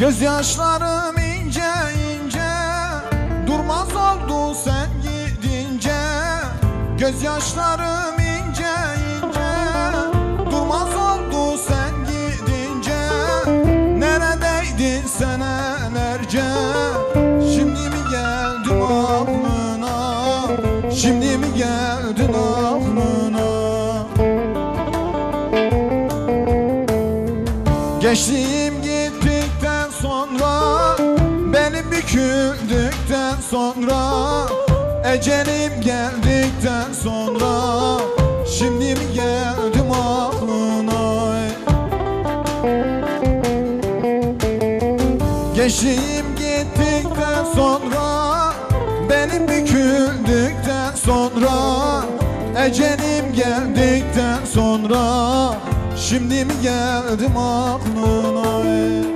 Gözyaşlarım ince ince Durmaz oldu sen gidince. Gözyaşlarım ince ince Durmaz oldu sen gidince. Neredeydin senelerce? Şimdi mi geldin aklına? Şimdi mi geldin aklına? Geçtiğim sonra Ecelim geldikten sonra Şimdi mi geldim aklına Geçtiğim gittikten sonra Benim büküldükten sonra Ecelim geldikten sonra Şimdi mi geldim aklına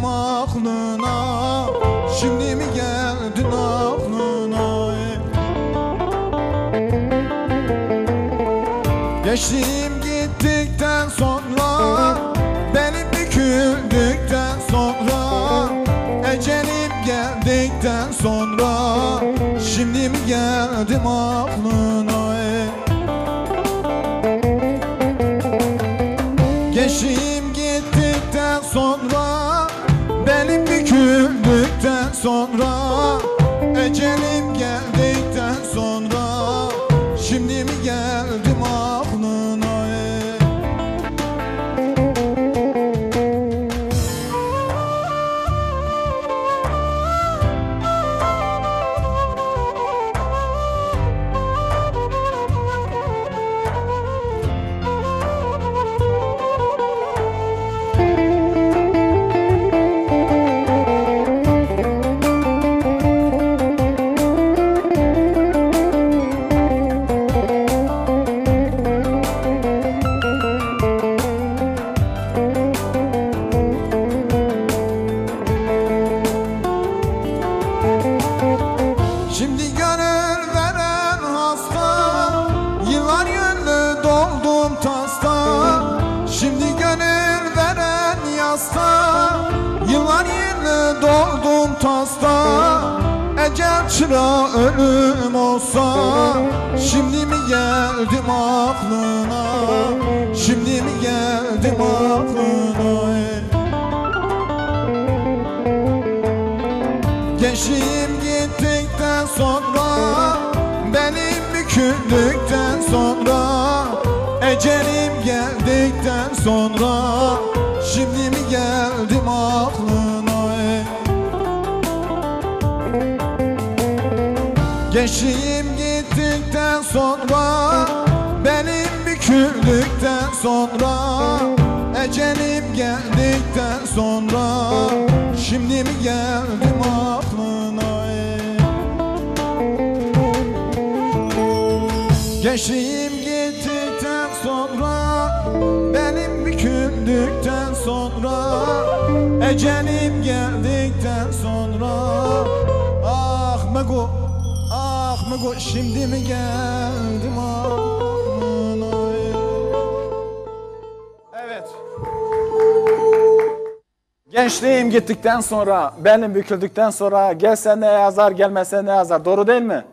geldim aklına. Şimdi mi geldin aklına? Geçtiğim gittikten sonra Benim büküldükten sonra Ecelim geldikten sonra Şimdi mi geldim aklına Benim büküldükten sonra Ecelim geldikten tasta Ecel çıra ölüm olsa Şimdi mi geldim aklına? Şimdi mi geldim aklına? Gençliğim gittikten sonra Benim büküldükten sonra Ecelim geldikten sonra Gençliğim gittikten sonra Benim büküldükten sonra Ecelim geldikten sonra Şimdi mi geldim aklına? Gençliğim gittikten sonra Benim büküldükten sonra Ecelim geldikten sonra Ah Mego Ah Mego şimdi mi geldim aklına Evet Gençliğim gittikten sonra, benim büküldükten sonra gelse ne yazar gelmese ne yazar. Doğru değil mi?